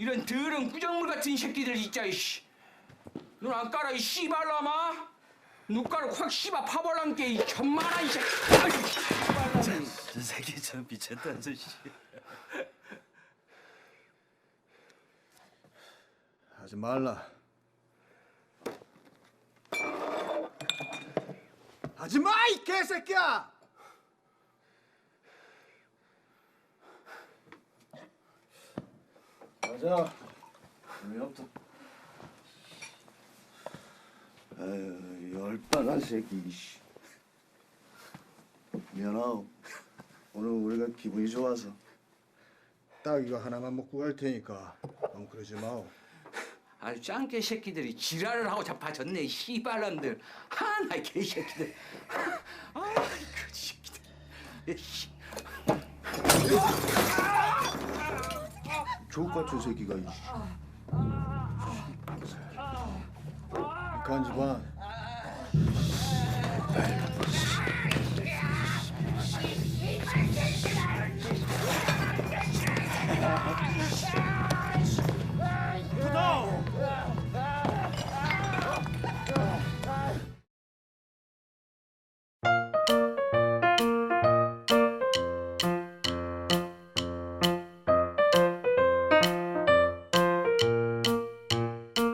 이런 더러운 구정물 같은 새끼들 진짜 이씨. 눈 안 깔아 이 씨발라마. 눈가루 확 씹어 파벌랑게 이 천만한 이 새끼. 아이, 씨발놈이. 저 새끼 참 미쳤다 저 씨. 하지 말라. 하지 마, 이 개새끼야! 가자. 왜부터 아유, 열받은 새끼. 미안하오. 오늘 우리가 기분이 좋아서 딱 이거 하나만 먹고 갈 테니까 너무 그러지 마오. 아주 짱개 새끼들이 지랄을 하고 자빠졌네 이 씨발놈들 하나 이 개새끼들 아이고 새끼들 이씨. 족같은 새끼가 이 간지반